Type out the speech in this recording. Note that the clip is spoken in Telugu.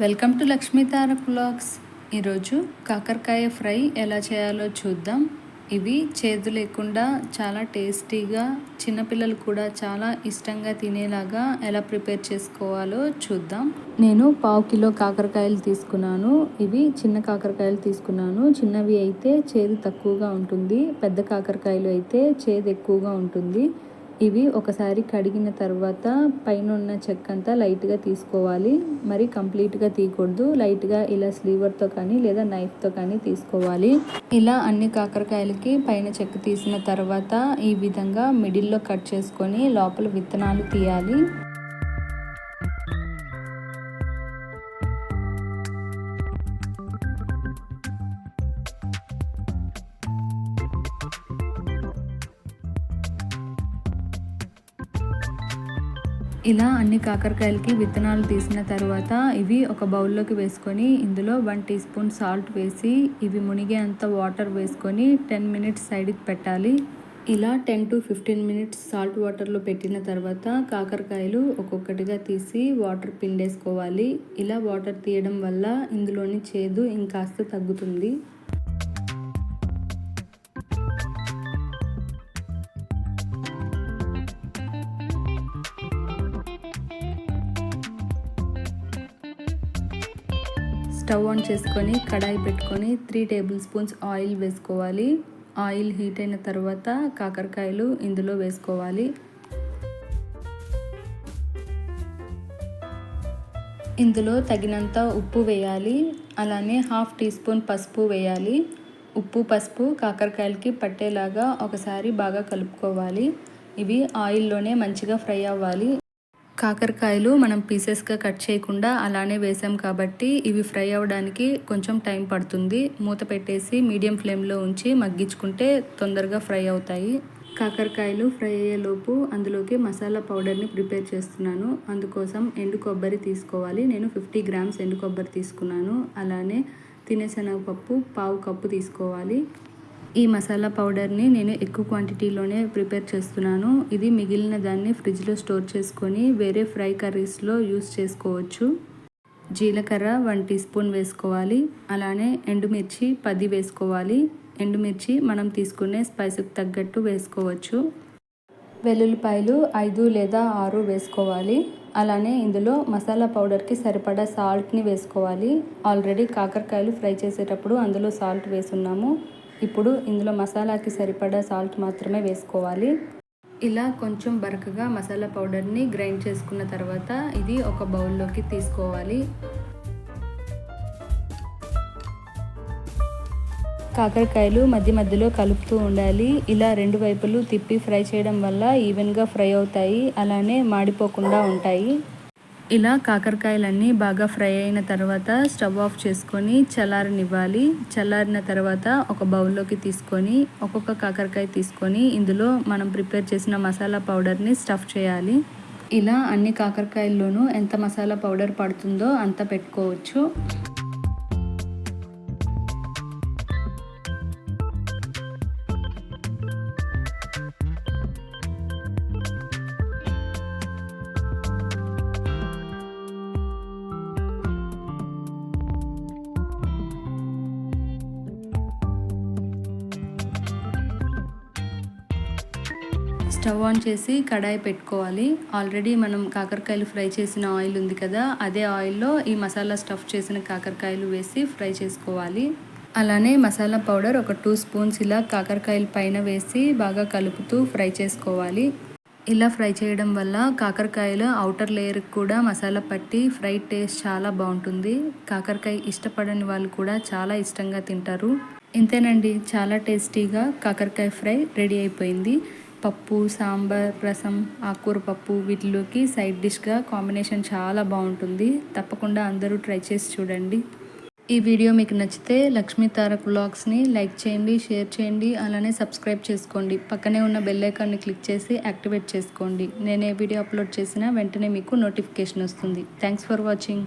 Welcome to Lakshmi Tarak blogs ఈరోజు కాకరకాయ ఫ్రై ఎలా చేయాలో చూద్దాం. ఇవి చేదు లేకుండా చాలా టేస్టీగా చిన్నపిల్లలు కూడా చాలా ఇష్టంగా తినేలాగా ఎలా ప్రిపేర్ చేసుకోవాలో చూద్దాం. నేను పావు కిలో కాకరకాయలు తీసుకున్నాను. ఇవి చిన్న కాకరకాయలు తీసుకున్నాను. చిన్నవి అయితే చేదు తక్కువగా ఉంటుంది. పెద్ద కాకరకాయలు అయితే చేదు ఎక్కువగా ఉంటుంది. ఇవి ఒకసారి కడిగిన తర్వాత పైన ఉన్న చెక్క అంతా లైట్గా తీసుకోవాలి. మరి కంప్లీట్గా తీయకూడదు. లైట్గా ఇలా స్లీవర్తో కానీ లేదా నైఫ్తో కానీ తీసుకోవాలి. ఇలా అన్ని కాకరకాయలకి పైన చెక్క తీసిన తర్వాత ఈ విధంగా మిడిల్లో కట్ చేసుకొని లోపల విత్తనాలు తీయాలి. ఇలా అన్ని కాకరకాయలకి విత్తనాలు తీసిన తర్వాత ఇవి ఒక బౌల్లోకి వేసుకొని ఇందులో వన్ టీ స్పూన్ సాల్ట్ వేసి ఇవి మునిగే అంత వాటర్ వేసుకొని టెన్ మినిట్స్ సైడ్కి పెట్టాలి. ఇలా ten to fifteen minutes salt వాటర్లో పెట్టిన తర్వాత కాకరకాయలు ఒక్కొక్కటిగా తీసి వాటర్ పిండేసుకోవాలి. ఇలా వాటర్ తీయడం వల్ల ఇందులోని చేదు ఇంకాస్త తగ్గుతుంది. స్టవ్ ఆన్ చేసుకొని కడాయి పెట్టుకొని త్రీ టేబుల్ స్పూన్స్ ఆయిల్ వేసుకోవాలి. ఆయిల్ హీట్ అయిన తర్వాత కాకరకాయలు ఇందులో వేసుకోవాలి. ఇందులో తగినంత ఉప్పు వేయాలి. అలానే హాఫ్ టీ స్పూన్ పసుపు వేయాలి. ఉప్పు పసుపు కాకరకాయలకి పట్టేలాగా ఒకసారి బాగా కలుపుకోవాలి. ఇవి ఆయిల్లోనే మంచిగా ఫ్రై అవ్వాలి. కాకరకాయలు మనం పీసెస్గా కట్ చేయకుండా అలానే వేసాం కాబట్టి ఇవి ఫ్రై అవ్వడానికి కొంచెం టైం పడుతుంది. మూత పెట్టేసి మీడియం ఫ్లేమ్లో ఉంచి మగ్గించుకుంటే తొందరగా ఫ్రై అవుతాయి. కాకరకాయలు ఫ్రై అయ్యేలోపు అందులోకి మసాలా పౌడర్ని ప్రిపేర్ చేస్తున్నాను. అందుకోసం ఎండు కొబ్బరి తీసుకోవాలి. నేను ఫిఫ్టీ గ్రామ్స్ ఎండు కొబ్బరి తీసుకున్నాను. అలానే తినేశనగపప్పు పావు కప్పు తీసుకోవాలి. ఈ మసాలా పౌడర్ని నేను ఎక్కువ క్వాంటిటీలోనే ప్రిపేర్ చేస్తున్నాను. ఇది మిగిలిన దాన్ని ఫ్రిడ్జ్లో స్టోర్ చేసుకొని వేరే ఫ్రై కర్రీస్లో యూస్ చేసుకోవచ్చు. జీలకర్ర వన్ టీ స్పూన్ వేసుకోవాలి. అలానే ఎండుమిర్చి పది వేసుకోవాలి. ఎండుమిర్చి మనం తీసుకునే స్పైస్కి తగ్గట్టు వేసుకోవచ్చు. వెల్లుల్లిపాయలు ఐదు లేదా ఆరు వేసుకోవాలి. అలానే ఇందులో మసాలా పౌడర్కి సరిపడా సాల్ట్ని వేసుకోవాలి. ఆల్రెడీ కాకరకాయలు ఫ్రై చేసేటప్పుడు అందులో సాల్ట్ వేసున్నాము. ఇప్పుడు ఇందులో మసాలాకి సరిపడా సాల్ట్ మాత్రమే వేసుకోవాలి. ఇలా కొంచెం బరకగా మసాలా పౌడర్ని గ్రైండ్ చేసుకున్న తర్వాత ఇది ఒక బౌల్లోకి తీసుకోవాలి. కాకరకాయలు మధ్య మధ్యలో కలుపుతూ ఉండాలి. ఇలా రెండు వైపులు తిప్పి ఫ్రై చేయడం వల్ల ఈవెన్గా ఫ్రై అవుతాయి. అలానే మాడిపోకుండా ఉంటాయి. ఇలా కాకరకాయలన్నీ బాగా ఫ్రై అయిన తర్వాత స్టవ్ ఆఫ్ చేసుకొని చల్లారనివ్వాలి. చల్లారిన తర్వాత ఒక బౌల్లోకి తీసుకొని ఒక్కొక్క కాకరకాయ తీసుకొని ఇందులో మనం ప్రిపేర్ చేసిన మసాలా పౌడర్ని స్టఫ్ చేయాలి. ఇలా అన్ని కాకరకాయల్లోనూ ఎంత మసాలా పౌడర్ పడుతుందో అంత పెట్టుకోవచ్చు. స్టవ్ ఆన్ చేసి కడాయి పెట్టుకోవాలి. ఆల్రెడీ మనం కాకరకాయలు ఫ్రై చేసిన ఆయిల్ ఉంది కదా అదే ఆయిల్లో ఈ మసాలా స్టఫ్ చేసిన కాకరకాయలు వేసి ఫ్రై చేసుకోవాలి. అలానే మసాలా పౌడర్ ఒక టూ స్పూన్స్ ఇలా కాకరకాయల పైన వేసి బాగా కలుపుతూ ఫ్రై చేసుకోవాలి. ఇలా ఫ్రై చేయడం వల్ల కాకరకాయలు అవుటర్ లేయర్కి కూడా మసాలా పట్టి ఫ్రై టేస్ట్ చాలా బాగుంటుంది. కాకరకాయ ఇష్టపడని వాళ్ళు కూడా చాలా ఇష్టంగా తింటారు. ఇంతేనండి చాలా టేస్టీగా కాకరకాయ ఫ్రై రెడీ అయిపోయింది. పప్పు సాంబార్ రసం ఆకుకూర పప్పు వీటిలోకి సైడ్ డిష్గా కాంబినేషన్ చాలా బాగుంటుంది. తప్పకుండా అందరూ ట్రై చేసి చూడండి. ఈ వీడియో మీకు నచ్చితే లక్ష్మీ తారక్ బ్లాగ్స్ని లైక్ చేయండి షేర్ చేయండి అలానే సబ్స్క్రైబ్ చేసుకోండి. పక్కనే ఉన్న బెల్ ఐకాన్ని క్లిక్ చేసి యాక్టివేట్ చేసుకోండి. నేను ఏ వీడియో అప్లోడ్ చేసినా వెంటనే మీకు నోటిఫికేషన్ వస్తుంది. Thanks for watching.